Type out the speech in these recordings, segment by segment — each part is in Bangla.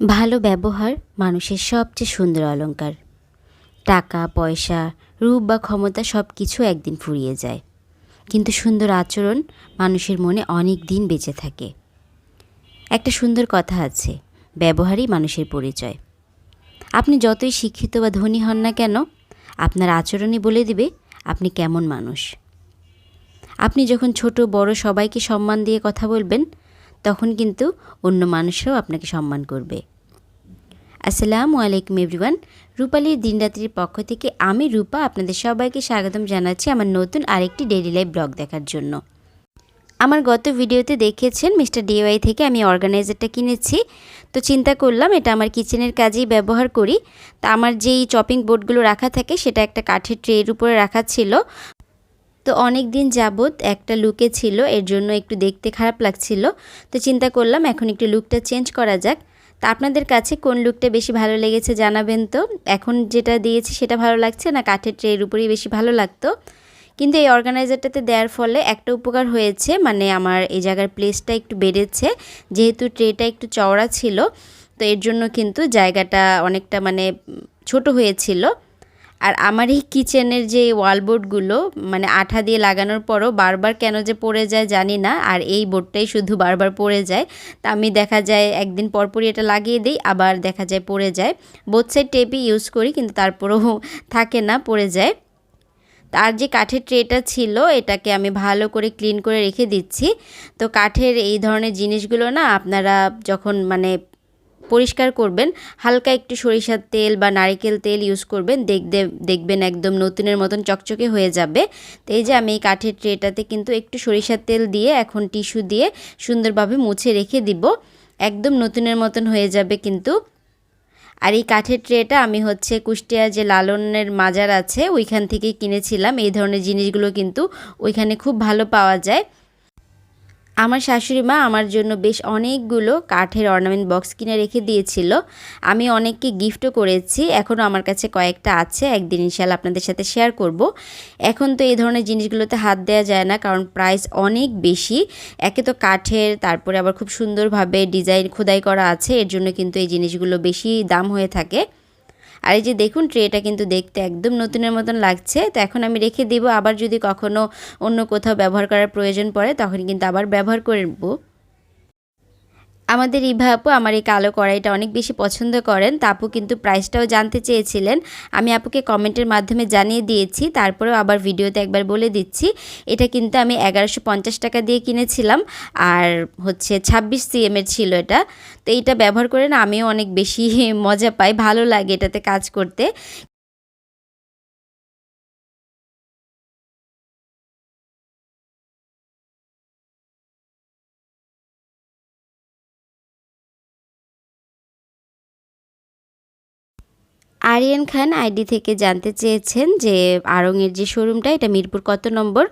ভালো ব্যবহার মানুষের সবচেয়ে সুন্দর অলঙ্কার টাকা, পয়সা, রূপ বা ক্ষমতা সব কিছু একদিন ফুরিয়ে যায়। কিন্তু সুন্দর আচরণ মানুষের মনে অনেক দিন বেঁচে থাকে। একটা সুন্দর কথা আছে, ব্যবহারই মানুষের পরিচয়। আপনি যতই শিক্ষিত বা ধনী হন না কেন, আপনার আচরণই বলে দিবে আপনি কেমন মানুষ। আপনি যখন ছোট, বড় সবাইকে সম্মান দিয়ে কথা বলবেন, তখন কিন্তু অন্য মানুষরাও আপনাকে সম্মান করবে। আসসালামু আলাইকুম এভরিওয়ান, রূপালীর দিনরাত্রির পক্ষ থেকে আমি রূপা আপনাদের সবাইকে স্বাগতম জানাচ্ছি আমার নতুন আরেকটি ডেইলি লাইফ ব্লগ দেখার জন্য। আমার গত ভিডিওতে দেখেছেন মিস্টার ডিওয়াই থেকে আমি অর্গানাইজারটা কিনেছি। তো চিন্তা করলাম, এটা আমার কিচেনের কাজেই ব্যবহার করি। তা আমার যেই চপিং বোর্ডগুলো রাখা থাকে, সেটা একটা কাঠের ট্রের উপরে রাখা ছিল। তো অনেক দিন যাবৎ একটা লুকে ছিল, এর জন্য একটু দেখতে খারাপ লাগছিল। তো চিন্তা করলাম এখন একটু লুকটা চেঞ্জ করা যাক। তা আপনাদের কাছে কোন লুকটা বেশি ভালো লেগেছে জানাবেন তো? এখন যেটা দিয়েছি সেটা ভালো লাগছে না কাঠের ট্রের উপরেই বেশি ভালো লাগতো? কিন্তু এই অর্গানাইজারটাতে দেওয়ার ফলে একটা উপকার হয়েছে মানে আমার এই জায়গার প্লেসটা একটু বেড়েছে। যেহেতু ট্রেটা একটু চওড়া ছিল, তো এর জন্য কিন্তু জায়গাটা অনেকটা মানে ছোট হয়েছিল। আর আমার এই কিচেনের যে ওয়ালবোর্ডগুলো মানে আঠা দিয়ে লাগানোর পরও বারবার কেন যে পড়ে যায় জানি না, আর এই বোর্ডটাই শুধু বারবার পড়ে যায়। তা আমি দেখা যায় একদিন পরপরই এটা লাগিয়ে দিই, আবার দেখা যায় পড়ে যায়। বোথ সাইড টেপই ইউজ করি, কিন্তু তারপরেও থাকে না, পড়ে যায়। আর যে কাঠের ট্রেটা ছিল, এটাকে আমি ভালো করে ক্লিন করে রেখে দিচ্ছি। তো কাঠের এই ধরনের জিনিসগুলো না, আপনারা যখন মানে পরিষ্কার করবেন। হালকা একটু সরিষার তেল বা নারিকেল তেল ইউজ করবেন। দেখতে দেখবেন একদম নতুনের মতন চকচকে হয়ে যাবে। তো এই যে আমি এই কাঠের ট্রেটাতে কিন্তু একটু সরিষার তেল দিয়ে, এখন টিস্যু দিয়ে সুন্দরভাবে মুছে রেখে দিব। একদম নতুনের মতন হয়ে যাবে কিন্তু। আর এই কাঠের ট্রেটা আমি হচ্ছে কুষ্টিয়া যে লালনের মাজার আছে, ওইখান থেকেই কিনেছিলাম। এই ধরনের জিনিসগুলো কিন্তু ওইখানে খুব ভালো পাওয়া যায়। আমার শাশুড়ি মা আমার জন্য বেশ অনেকগুলো কাঠের অর্নামেন্ট বক্স কিনে রেখে দিয়েছিল। আমি অনেককে গিফটও করেছি। এখনও আমার কাছে কয়েকটা আছে। একদিন ইনশাল্লাহ আপনাদের সাথে শেয়ার করব। এখন তো এই ধরনের জিনিসগুলোতে হাত দেওয়া যায় না কারণ প্রাইস অনেক বেশি। একে তো কাঠের, তারপরে আবার খুব সুন্দরভাবে ডিজাইন খোদাই করা আছে। এর জন্য কিন্তু এই জিনিসগুলো বেশি দাম হয়ে থাকে। আর এই যে দেখুন ট্রেটা কিন্তু দেখতে একদম নতুনের মতন লাগছে, তো এখন আমি রেখে দেবো। আবার যদি কখনও অন্য কোথাও ব্যবহার করার প্রয়োজন পড়ে তখন কিন্তু আবার ব্যবহার করব আমাদের ইভা আপু আমার এই কালো কড়াইটা অনেক বেশি পছন্দ করেন। তা আপু কিন্তু প্রাইসটাও জানতে চেয়েছিলেন। আমি আপুকে কমেন্টের মাধ্যমে জানিয়ে দিয়েছি, তারপরেও আবার ভিডিওতে একবার বলে দিচ্ছি। এটা কিন্তু আমি এগারোশো টাকা দিয়ে কিনেছিলাম, আর হচ্ছে ছাব্বিশ সিএমের ছিল এটা। তো এইটা ব্যবহার করে না আমিও অনেক বেশি মজা পাই, ভালো লাগে এটাতে কাজ করতে। আরিয়ান খান আইডি থেকে জানতে চেয়েছেন যে আড়ংয়ের যে শোরুমটা এটা মিরপুর কত নম্বর?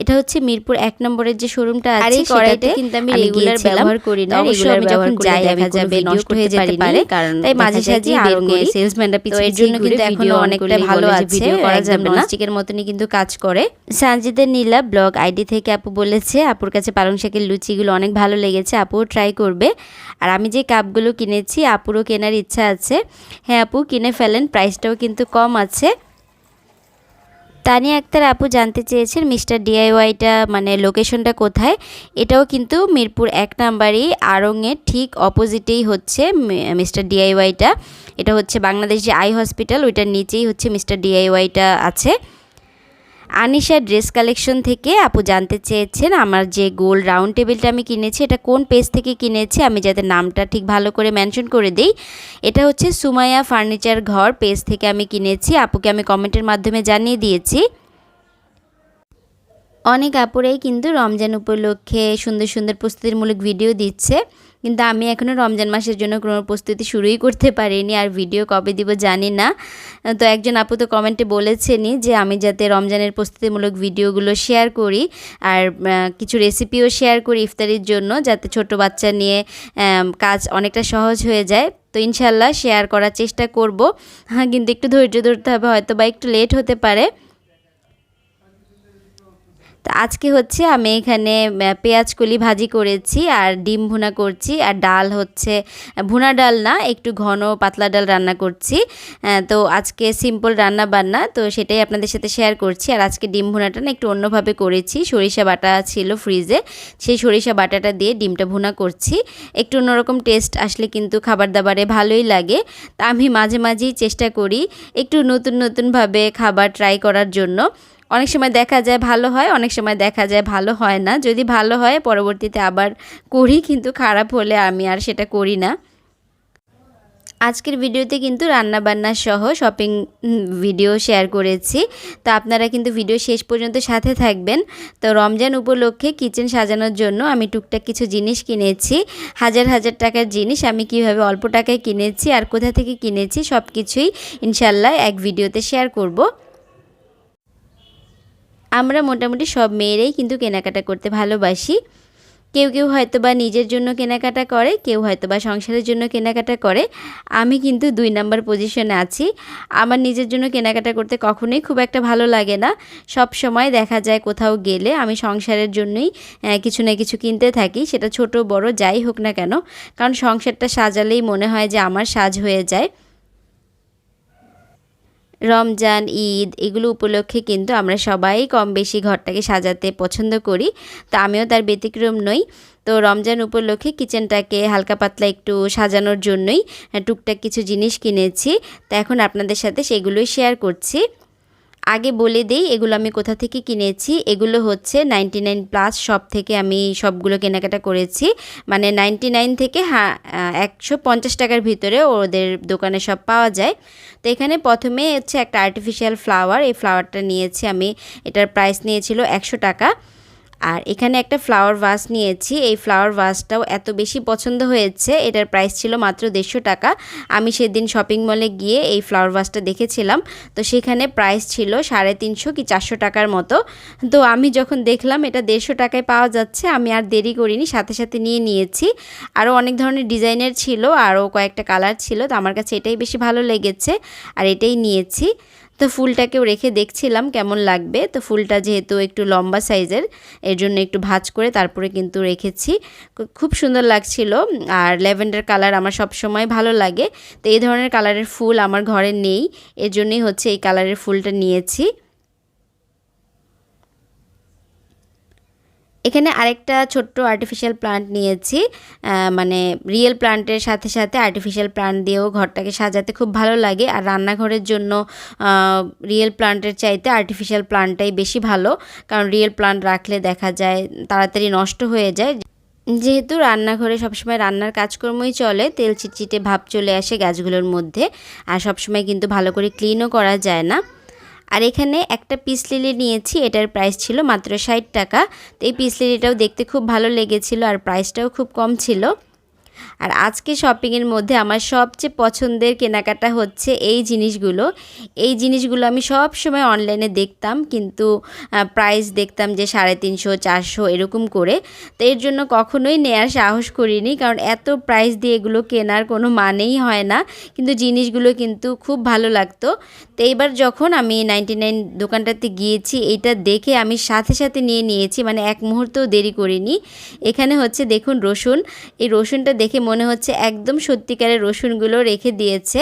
এটা হচ্ছে মিরপুর এক নম্বরের যে শোরুমটা আছে কড়াইটা কিন্তু আমি রেগুলার ব্যবহার করি না রেগুলার যখন যাই দেখা যাবে নষ্ট হয়ে যেতে পারে। কারণ তাই মাঝে সাঝে আড়ংয়ে সেলসম্যানরা পিছনে এর জন্য কিন্তু এখনও অনেকটা ভালো আছে ভিডিও করা যাবে না। স্টিকের মতনই কিন্তু কাজ করে। সানজিদের নীলা ব্লগ আইডি থেকে আপু বলেছে আপুর কাছে পালং শাকের লুচিগুলো অনেক ভালো লেগেছে আপুও ট্রাই করবে। আর আমি যে কাপগুলো কিনেছি আপুরও কেনার ইচ্ছা আছে। হ্যাঁ আপু কিনে ফেলে বলেন প্রাইসটাও কিন্তু কম আছে। তানিয়া আক্তার আপু জানতে চেয়েছেন, মিস্টার ডিআইওয়াইটা মানে লোকেশনটা কোথায়? এটাও কিন্তু মিরপুর এক নাম্বারই আড়ংয়ের ঠিক অপোজিটেই হচ্ছে মিস্টার ডিআইওয়াইটা এটা হচ্ছে বাংলাদেশ যে আই হসপিটাল, ওইটার নিচেই হচ্ছে মিস্টার ডিআইওয়াইটা আছে। আনিশা ড্রেস কালেকশন থেকে আপু জানতে চেয়েছেন, আমার যে গোল রাউন্ড টেবিলটা আমি কিনেছি, এটা কোন পেজ থেকে কিনেছি, আমি যাতে নামটা ঠিক ভালো করে মেনশন করে দিই, এটা হচ্ছে সুমাইয়া ফার্নিচার ঘর পেজ থেকে আমি কিনেছি, আপুকে আমি কমেন্টের মাধ্যমে জানিয়ে দিয়েছি। অনেক আপুরাই কিন্তু রমজান উপলক্ষে সুন্দর সুন্দর প্রস্তুতিমূলক ভিডিও দিচ্ছে। কিন্তু আমি এখনও রমজান মাসের জন্য কোনো প্রস্তুতি শুরুই করতে পারিনি আর ভিডিও কবে দিব জানি না। তো একজন আপু তো কমেন্টে বলেছেনই যে আমি যাতে রমজানের প্রস্তুতিমূলক ভিডিওগুলো শেয়ার করি আর কিছু রেসিপিও শেয়ার করি ইফতারির জন্য যাতে ছোট বাচ্চা নিয়ে কাজ অনেকটা সহজ হয়ে যায়। তো ইনশাল্লাহ শেয়ার করার চেষ্টা করব। হ্যাঁ কিন্তু একটু ধৈর্য ধরতে হবে হয়তো বা একটু লেট হতে পারে। তো আজকে হচ্ছে আমি এখানে পেঁয়াজ কলি ভাজি করেছি আর ডিম ভুনা করছি আর ডাল হচ্ছে ভুনা ডাল না, একটু ঘন পাতলা ডাল রান্না করছি। তো আজকে সিম্পল রান্না বান্না, তো সেটাই আপনাদের সাথে শেয়ার করছি। আর আজকে ডিম ভুনাটা না একটু অন্যভাবে করেছি। সরিষা বাটা ছিল ফ্রিজে সেই সরিষা বাটাটা দিয়ে ডিমটা ভুনা করছি। একটু অন্যরকম টেস্ট আসলে কিন্তু খাবার দাবারে ভালোই লাগে। তা আমি মাঝে মাঝেই চেষ্টা করি একটু নতুন নতুনভাবে খাবার ট্রাই করার জন্য। অনেক সময় দেখা যায় ভালো হয়, অনেক সময় দেখা যায় ভালো হয় না। যদি ভালো হয়, পরবর্তীতে আবার করি, কিন্তু খারাপ হলে আমি আর সেটা করি না। আজকের ভিডিওতে কিন্তু রান্না বান্না সহ শপিং ভিডিও শেয়ার করেছি। তো আপনারা কিন্তু ভিডিও শেষ পর্যন্ত সাথে থাকবেন। তো রমজান উপলক্ষে কিচেন সাজানোর জন্য আমি টুকটাক কিছু জিনিস কিনেছি। হাজার হাজার টাকার জিনিস আমি কীভাবে অল্প টাকায় কিনেছি আর কোথা থেকে কিনেছি সব কিছুই ইনশাল্লাহ এক ভিডিওতে শেয়ার করব। আমরা মোটামুটি সব মেয়েরাই কিন্তু কেনাকাটা করতে ভালোবাসি। কেউ কেউ হয়তো বা নিজের জন্য কেনাকাটা করে, কেউ হয়তো বা সংসারের জন্য কেনাকাটা করে। আমি কিন্তু দুই নাম্বার পজিশনে আছি। আমার নিজের জন্য কেনাকাটা করতে কখনোই খুব একটা ভালো লাগে না। সব সময় দেখা যায় কোথাও গেলে আমি সংসারের জন্যই কিছু না কিছু কিনতে থাকি, সেটা ছোট বড় যাই হোক না কেন। কারণ সংসারটা সাজালেই মনে হয় যে আমার সাজ হয়ে যায়। রমজান, ঈদ এগুলো উপলক্ষে কিন্তু আমরা সবাই কম বেশি ঘরটাকে সাজাতে পছন্দ করি। তো আমিও তার ব্যতিক্রম নই। তো রমজান উপলক্ষে কিচেনটাকে হালকা পাতলা একটু সাজানোর জন্যই টুকটাক কিছু জিনিস কিনেছি। তা এখন আপনাদের সাথে সেগুলোই শেয়ার করছি। আগে বলে দেই, এগুলো আমি কোথা থেকে কিনেছি? এগুলো হচ্ছে নাইনটি নাইন প্লাস শপ থেকে আমি সবগুলো কেনাকাটা করেছি। মানে নাইনটি নাইন থেকে হ্যাঁ একশো পঞ্চাশ টাকার ভিতরে ওদের দোকানে সব পাওয়া যায়। তো এখানে প্রথমে হচ্ছে একটা আর্টিফিশিয়াল ফ্লাওয়ার এই ফ্লাওয়ারটা নিয়েছি আমি। এটার প্রাইস নিয়েছিল একশো টাকা। আর এখানে একটা ফ্লাওয়ার ভাস নিয়েছি। এই ফ্লাওয়ার ভাসটাও এত বেশি পছন্দ হয়েছে, এটার প্রাইস ছিল মাত্র দেড়শো টাকা। আমি সেদিন শপিং মলে গিয়ে এই ফ্লাওয়ার ভাসটা দেখেছিলাম। তো সেখানে প্রাইস ছিল সাড়ে তিনশো কি চারশো টাকার মতো। তো আমি যখন দেখলাম এটা দেড়শো টাকায় পাওয়া যাচ্ছে, আমি আর দেরি করিনি, সাথে সাথে নিয়ে নিয়েছি। আরও অনেক ধরনের ডিজাইনের ছিল, আরও কয়েকটা কালার ছিল, তো আমার কাছে এটাই বেশি ভালো লেগেছে। আর এটাই নিয়েছি। তো ফুলটাকেও রেখে দেখছিলাম কেমন লাগবে। তো ফুলটা যেহেতু একটু লম্বা সাইজের, এর জন্য একটু ভাজ করে তারপরে কিন্তু রেখেছি। খুব সুন্দর লাগছিল আর ল্যাভেন্ডার কালার আমার সব সময় ভালো লাগে। তো এই ধরনের কালারের ফুল আমার ঘরে নেই, এর জন্যই হচ্ছে এই কালারের ফুলটা নিয়েছি। এখানে আরেকটা ছোট্ট আর্টিফিশিয়াল প্লান্ট নিয়েছি। মানে রিয়েল প্লান্টের সাথে সাথে আর্টিফিশিয়াল প্লান্ট দিয়েও ঘরটাকে সাজাতে খুব ভালো লাগে। আর রান্নাঘরের জন্য রিয়েল প্লান্টের চাইতে আর্টিফিশিয়াল প্লান্টটাই বেশি ভালো। কারণ রিয়েল প্লান্ট রাখলে দেখা যায় তাড়াতাড়ি নষ্ট হয়ে যায়। যেহেতু রান্নাঘরে সবসময় রান্নার কাজকর্মই চলে, তেল চিটচিটে ভাব চলে আসে গাছগুলোর মধ্যে। আর সবসময় কিন্তু ভালো করে ক্লিনও করা যায় না। আর এখানে একটা পিস লিলি নিয়েছি, এটার প্রাইস ছিল মাত্র ষাট টাকা। তো এই পিস লিলিটাও দেখতে খুব ভালো লেগেছিল আর প্রাইসটাও খুব কম ছিল। আর আজকে শপিংয়ের মধ্যে আমার সবচেয়ে পছন্দের কেনাকাটা হচ্ছে এই জিনিসগুলো। এই জিনিসগুলো আমি সব সময় অনলাইনে দেখতাম, কিন্তু প্রাইস দেখতাম যে সাড়ে তিনশো, চারশো এরকম করে। তো এর জন্য কখনোই নেয়ার সাহস করিনি, কারণ এত প্রাইস দিয়ে এগুলো কেনার কোনো মানেই হয় না। কিন্তু জিনিসগুলো কিন্তু খুব ভালো লাগতো। তো এইবার যখন আমি নাইনটি নাইন দোকানটাতে গিয়েছি এইটা দেখে আমি সাথে সাথে নিয়ে নিয়েছি মানে এক মুহূর্তও দেরি করিনি। এখানে হচ্ছে, দেখুন রসুন। এই রসুনটা দেখে মনে হচ্ছে একদম সত্যিকারের রসুনগুলো রেখে দিয়েছে।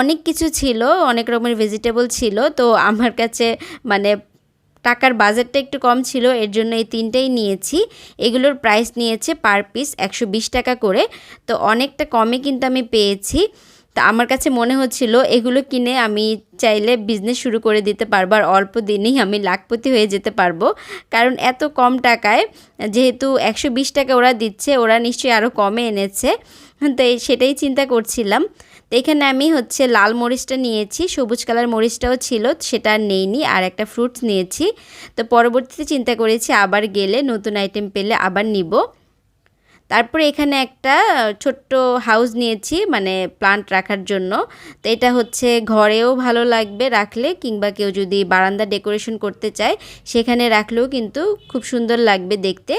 অনেক কিছু ছিল, অনেক রকমের ভেজিটেবল ছিল, তো আমার কাছে মানে টাকার বাজেটটা একটু কম ছিল, এর জন্য এই তিনটেই নিয়েছি। এগুলোর প্রাইস নিয়েছে পার পিস একশো বিশ টাকা করে, তো অনেকটা কমে কিন্তু আমি পেয়েছি। তা আমার কাছে মনে হচ্ছিল, এগুলো কিনে আমি চাইলে বিজনেস শুরু করে দিতে পারব আর অল্প দিনেই আমি লাখপতি হয়ে যেতে পারব। কারণ এত কম টাকায়, যেহেতু একশো বিশ টাকা ওরা দিচ্ছে, ওরা নিশ্চয়ই আরও কমে এনেছে। তো সেটাই চিন্তা করছিলাম। তো এখানে আমি হচ্ছে লাল মরিচটা নিয়েছি, সবুজ কালার মরিচটাও ছিল, সেটা আর নেইনি, আর একটা ফ্রুটস নিয়েছি। তো পরবর্তীতে চিন্তা করেছি আবার গেলে নতুন আইটেম পেলে আবার নিব। তারপরে এখানে একটা ছোট্ট হাউস নিয়েছি মানে প্লান্ট রাখার জন্য। তো এটা হচ্ছে ঘরেও ভালো লাগবে রাখলে, কিংবা কেউ যদি বারান্দা ডেকোরেশন করতে চায়, সেখানে রাখলেও কিন্তু খুব সুন্দর লাগবে দেখতে।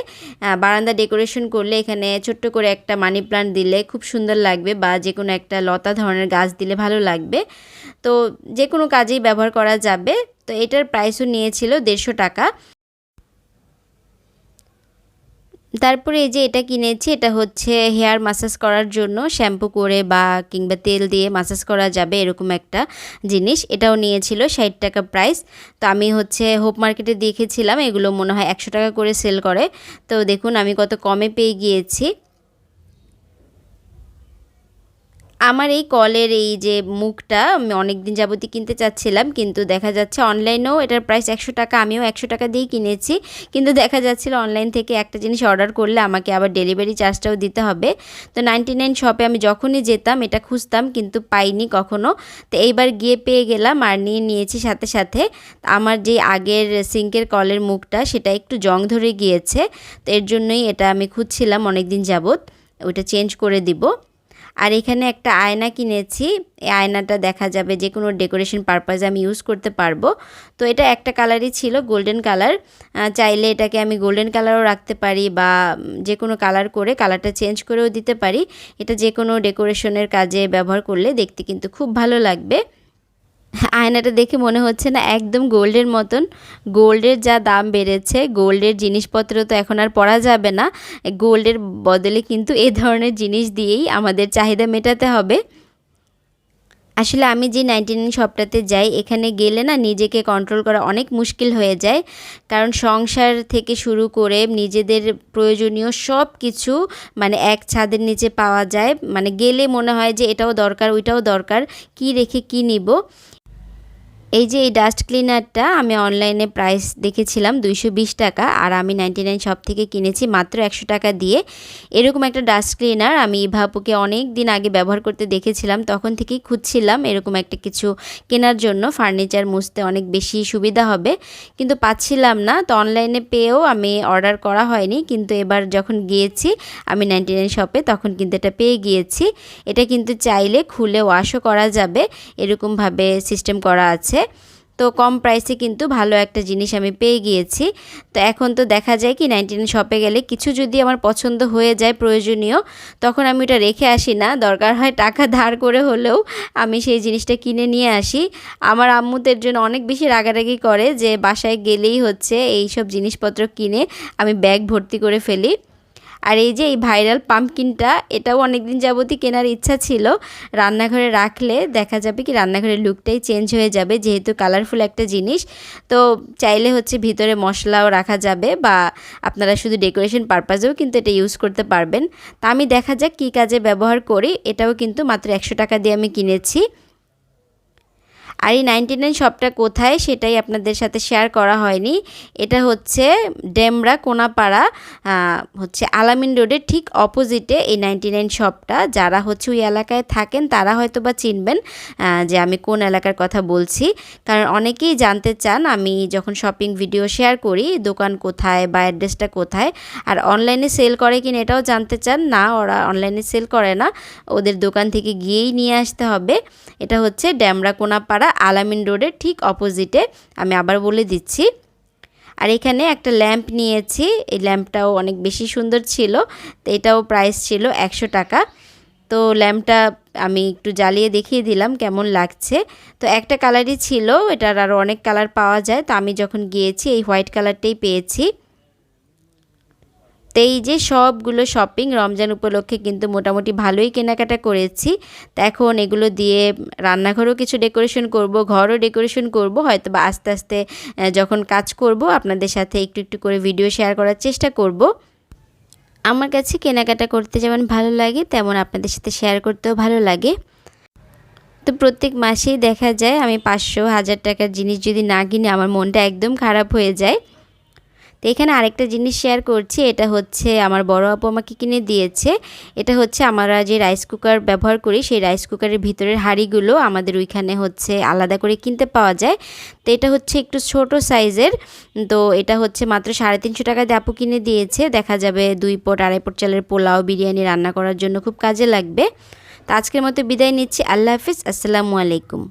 বারান্দা ডেকোরেশন করলে এখানে ছোট্ট করে একটা মানি প্লান্ট দিলে খুব সুন্দর লাগবে, বা যে কোনো একটা লতা ধরনের গাছ দিলে ভালো লাগবে। তো যে কোনো কাজেই ব্যবহার করা যাবে। তো এটার প্রাইসও নিয়েছিল দেড়শো টাকা। তারপরে এই যে এটা কিনেছি, এটা হচ্ছে হেয়ার মাসাজ করার জন্য শ্যাম্পু করে বা কিংবা তেল দিয়ে মাসাজ করা যাবে এরকম একটা জিনিস। এটাও নিয়েছিল ষাট টাকা প্রাইস তো আমি হচ্ছে হোপ মার্কেটে দেখেছিলাম, এগুলো মনে হয় একশো টাকা করে সেল করে। তো দেখুন আমি কত কমে পেয়ে গিয়েছি। আমার এই কলের এই যে মুখটা আমি অনেক দিন যাবতই কিনতে চাচ্ছিলাম, কিন্তু দেখা যাচ্ছে অনলাইনেও এটার প্রাইস একশো টাকা, আমিও একশো টাকা দিয়েই কিনেছি। কিন্তু দেখা যাচ্ছিল অনলাইন থেকে একটা জিনিস অর্ডার করলে আমাকে আবার ডেলিভারি চার্জটাও দিতে হবে। তো নাইনটি নাইন শপে আমি যখনই যেতাম এটা খুঁজতাম, কিন্তু পাইনি কখনো। তো এইবার গিয়ে পেয়ে গেলাম আর নিয়ে নিয়েছি সাথে সাথে। আমার যে আগের সিঙ্কের কলের মুখটা সেটা একটু জং ধরে গিয়েছে, তো এর জন্যই এটা আমি খুঁজছিলাম অনেক দিন যাবত। ওইটা চেঞ্জ করে দিব। আর এখানে একটা আয়না কিনেছি। এই আয়নাটা দেখা যাবে যে কোনো ডেকোরেশন পারপাজে আমি ইউজ করতে পারব। তো এটা একটা কালারই ছিল, গোল্ডেন কালার। চাইলে এটাকে আমি গোল্ডেন কালারও রাখতে পারি বা যে কোনো কালার করে কালারটা চেঞ্জ করেও দিতে পারি। এটা যে কোনো ডেকোরেশনের কাজে ব্যবহার করলে দেখতে কিন্তু খুব ভালো লাগবে। আয়নাটা দেখে মনে হচ্ছে না একদম গোল্ডের মতন। গোল্ডের যা দাম বেড়েছে, গোল্ডের জিনিসপত্র তো এখন আর পরা যাবে না। গোল্ডের বদলে কিন্তু এ ধরনের জিনিস দিয়েই আমাদের চাহিদা মেটাতে হবে। আসলে আমি যে নাইনটি নাইন শপটাতে যাই, এখানে গেলে না নিজেকে কন্ট্রোল করা অনেক মুশকিল হয়ে যায়। কারণ সংসার থেকে শুরু করে নিজেদের প্রয়োজনীয় সব কিছু মানে এক ছাদের নিচে পাওয়া যায়। মানে গেলে মনে হয় যে এটাও দরকার, ওইটাও দরকার, কি রেখে কি নিব? এই যে এই ডাস্ট ক্লিনারটা আমি অনলাইনে প্রাইস দেখেছিলাম দুইশো বিশ টাকা, আর আমি নাইনটি নাইন শপ থেকে কিনেছি মাত্র একশো টাকা দিয়ে। এরকম একটা ডাস্ট ক্লিনার আমি ভাপুকে অনেক দিন আগে ব্যবহার করতে দেখেছিলাম, তখন থেকেই খুঁজছিলাম এরকম একটা কিছু কেনার জন্য ফার্নিচার মুছতে অনেক বেশি সুবিধা হবে, কিন্তু পাচ্ছিলাম না। তো অনলাইনে পেয়েও আমি অর্ডার করা হয়নি, কিন্তু এবার যখন গিয়েছি, আমি নাইনটি নাইন শপে তখন কিন্তু এটা পেয়ে গিয়েছি। এটা কিন্তু চাইলে খুলে ওয়াশও করা যাবে, এরকমভাবে সিস্টেম করা আছে। তো কম প্রাইসে কিন্তু ভালো একটা জিনিস আমি পেয়ে গিয়েছি। তো এখন তো দেখা যায় কি নাইনটি নাইন শপে গেলে কিছু যদি আমার পছন্দ হয়ে যায় প্রয়োজনীয়, তখন আমি ওটা রেখে আসি না। দরকার হয় টাকা ধার করে হলেও আমি সেই জিনিসটা কিনে নিয়ে আসি। আমার আম্মুদের জন্য অনেক বেশি রাগারাগি করে যে বাসায় গেলেই হচ্ছে এই সব জিনিসপত্র কিনে আমি ব্যাগ ভর্তি করে ফেলি। আর এই যে এই ভাইরাল পাম্পকিনটা, এটাও অনেক দিন যাবতই কেনার ইচ্ছা ছিল। রান্নাঘরে রাখলে দেখা যাবে কি রান্নাঘরের লুকটাই চেঞ্জ হয়ে যাবে, যেহেতু কালারফুল একটা জিনিস। তো চাইলে হচ্ছে ভিতরে মশলাও রাখা যাবে বা আপনারা শুধু ডেকোরেশন পারপাজেও কিন্তু এটা ইউজ করতে পারবেন। তা আমি দেখা যাক কী কাজে ব্যবহার করি, এটাও কিন্তু মাত্র একশো টাকা দিয়ে আমি কিনেছি। আর এই নাইনটি নাইন শপটা কোথায় সেটাই আপনাদের সাথে শেয়ার করা হয়নি। এটা হচ্ছে ডেমরা কোনাপাড়া হচ্ছে আলামিন রোডের ঠিক অপোজিটে এই নাইনটি নাইন শপটা। যারা হচ্ছে ওই এলাকায় থাকেন, তারা হয়তো বা চিনবেন যে আমি কোন এলাকার কথা বলছি। কারণ অনেকেই জানতে চান, আমি যখন শপিং ভিডিও শেয়ার করি, দোকান কোথায় বা অ্যাড্রেসটা কোথায়, আর অনলাইনে সেল করে কিনা এটাও জানতে চান, না ওরা অনলাইনে সেল করে না, ওদের দোকান থেকে গিয়েই নিয়ে আসতে হবে। এটা হচ্ছে ড্যামরা কোনাপাড়া আলামিন রোডের ঠিক অপোজিটে, আমি আবার বলে দিচ্ছি। আর এখানে একটা ল্যাম্প নিয়েছি, এই ল্যাম্পটাও অনেক বেশি সুন্দর ছিল, তো এটাও প্রাইস ছিল একশো টাকা। তো ল্যাম্পটা আমি একটু জ্বালিয়ে দেখিয়ে দিলাম কেমন লাগছে। তো একটা কালারই ছিল, এটার আরও অনেক কালার পাওয়া যায়, তো আমি যখন গিয়েছি এই হোয়াইট কালারটাই পেয়েছি। তো এই যে সবগুলো শপিং রমজান উপলক্ষে কিন্তু মোটামুটি ভালোই কেনাকাটা করেছি। তো এখন এগুলো দিয়ে রান্নাঘরও কিছু ডেকোরেশন করব, ঘরও ডেকোরেশন করব হয়তো বা আস্তে আস্তে যখন কাজ করব, আপনাদের সাথে একটু একটু করে ভিডিও শেয়ার করার চেষ্টা করব। আমার কাছে কেনাকাটা করতে যেমন ভালো লাগে, তেমন আপনাদের সাথে শেয়ার করতেও ভালো লাগে। তো প্রত্যেক মাসেই দেখা যায়, আমি পাঁচশো, হাজার টাকার জিনিস যদি না কিনে আমার মনটা একদম খারাপ হয়ে যায়। তো এখানে আরেকটা জিনিস শেয়ার করছি, এটা হচ্ছে আমার বড় আপু আমাকে কিনে দিয়েছে। এটা হচ্ছে আমরা যে রাইস কুকার ব্যবহার করি, সেই রাইস কুকারের ভিতরের হাঁড়িগুলো আমাদের ওইখানে হচ্ছে আলাদা করে কিনতে পাওয়া যায়। তো এটা হচ্ছে একটু ছোট সাইজের তো এটা হচ্ছে মাত্র সাড়ে তিনশো টাকা দিয়ে আপু কিনে দিয়েছে। দেখা যাবে দুই পট, আড়াই পট চালের পোলাও, বিরিয়ানি রান্না করার জন্য খুব কাজে লাগবে। তো আজকের মতো বিদায় নিচ্ছি, আল্লাহ হাফিজ, আসসালামু আলাইকুম।